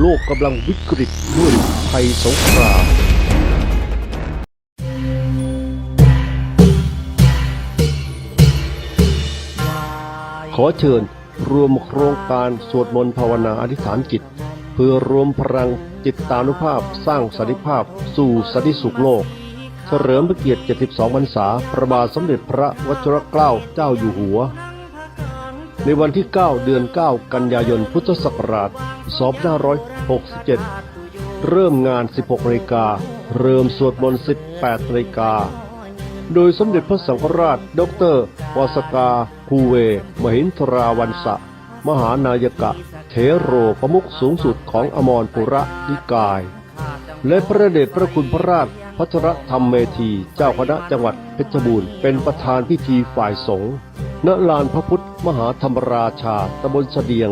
โลกกำลังวิกฤตด้วยภัยสงครามขอเชิญรวมโครงการสวดมนต์ภาวนาอธิษฐานจิต เพื่อรวมพลังจิตตานุภาพสร้างสันติภาพสู่สันติสุขโลก เฉลิมพระเกียรติ 72 พรรษา พระบาทสมเด็จพระวชิรเกล้าเจ้าอยู่หัว ในวันที่ 9 เดือน 9 กันยายนพุทธศักราช 2567 เริ่มงาน 16นาฬิกา เริ่มสวดมนต์ 18นาฬิกา โดยสมเด็จพระสังฆราช ดรวาสกา คูเว มหินทราวันสะ มหานายกะ เทโรประมุขสูงสุดของอมรปุระนิกาย และพระเดชพระคุณพระราชพัชรธรรมเมธีเจ้าคณะจังหวัดเพชรบูรณ์เป็นประธานพิธีฝ่ายสงฆ์ณลานพระพุทธ มหาธรรมราชาตำบลเสดียง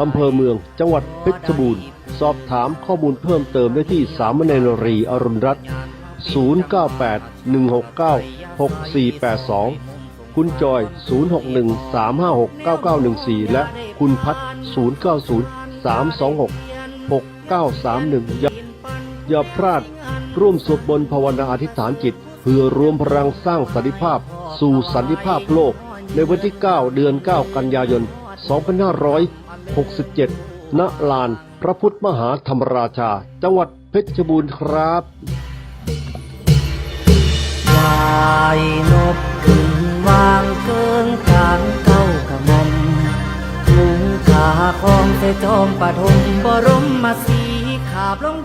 อำเภอเมือง จังหวัดเพชรบูรณ์ สอบถามข้อมูลเพิ่มเติมได้ที่สามเณรรีอรุณรัตน์0981696482 คุณจอย 0613569914 และคุณพัฒน์0903266931 อย่าอย่าพลาด ร่วมสวดมนต์ภาวนาอธิษฐานจิต เพื่อรวมพลังสร้างสันติภาพ สู่สันติภาพโลก ในวันที่ 9 เดือน 9 กันยายน 2567 ณ ลานพระพุทธมหาธรรมราชา จังหวัดเพชรบูรณ์ครับวายนบขึ้นวางเกินทางเก้ากระมมลุงขาคองเสจอมปฐมบรมมาสีขาบลง